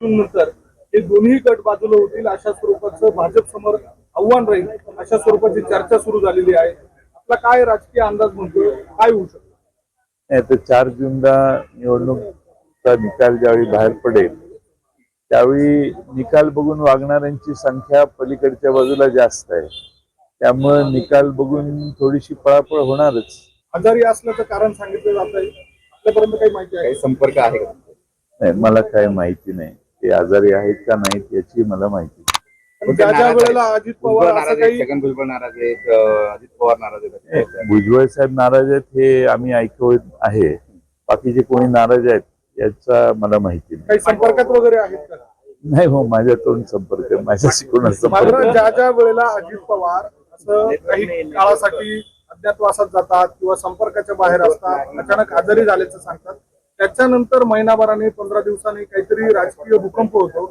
नंतर हे दोन्ही गट बाजूला होतील अशा स्वरूपाचं भाजप समोर आव्हान राहील अशा स्वरूपाची चर्चा सुरू झालेली आहे. आपला काय राजकीय अंदाज म्हणतोय? काय होऊ शकतो? नाही तर चार जूनला निवडणूकचा निकाल ज्यावेळी बाहेर पडेल त्यावेळी निकाल बघून वागणाऱ्यांची संख्या पलीकडच्या बाजूला जास्त आहे. त्यामुळं निकाल बघून थोडीशी पळापळ होणारच. आजारी असल्याचं कारण सांगितलं जात आहे. आपल्यापर्यंत काही माहिती आहे? काही संपर्क आहे नाही मला काय माहिती नाही. ते आजारी आहेत का नाहीत याची मला माहिती. पण ज्या ज्या वेळेला अजित भुजबळ पवार नाराज असं आहेत काही छगन भुजबळ नाराज आहेत अं, अजित पवार नाराज आहेत. नाही, भुजबळ साहेब नाराज आहेत हे आम्ही ऐकवत आहे. बाकीचे कोणी नाराज आहेत याचा मला माहिती नाही. काही संपर्कात वगैरे आहेत का? नाही हो माझ्या तोंड संपर्क. माझ्याशी कोणाचा मात्र संपर्क ज्या ज्या वेळेला अजित पवार असं काही काळासाठी अज्ञातवासात जातात किंवा संपर्काच्या बाहेर असतात अचानक आजारी झाल्याचं सांगतात त्याच्यानंतर महिनाभराने पंधरा दिवसांनी काहीतरी राजकीय भूकंप होतो.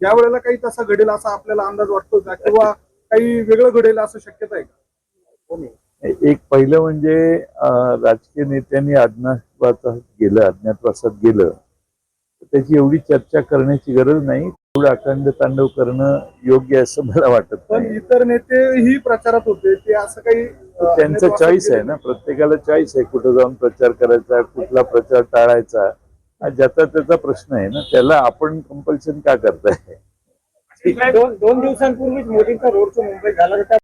ज्या वेळेला काही तसा घडेल असा आपल्याला अंदाज वाटतो का? किंवा काही वेगळं घडेल असं शक्यता आहे का? एक पहिलं म्हणजे राजकीय नेत्यांनी अज्ञातवासात गेलं अज्ञातवासात गेलं. त्याची एवढी चर्चा करण्याची गरज नाही. अखंड तांडव करणं योग्य असं मला वाटत पण इतर नेतेही प्रचारात होते ते असं काही त्यांचं चॉईस आहे ना प्रत्येकाला चॉईस आहे कुठं जाऊन प्रचार करायचा कुठला प्रचार टाळायचा. हा ज्याचा त्याचा प्रश्न आहे ना त्याला आपण कंपल्शन का करताय? दोन दोन दिवसांपूर्वीच मोदींचा रोड शो मुंबईत झाला होता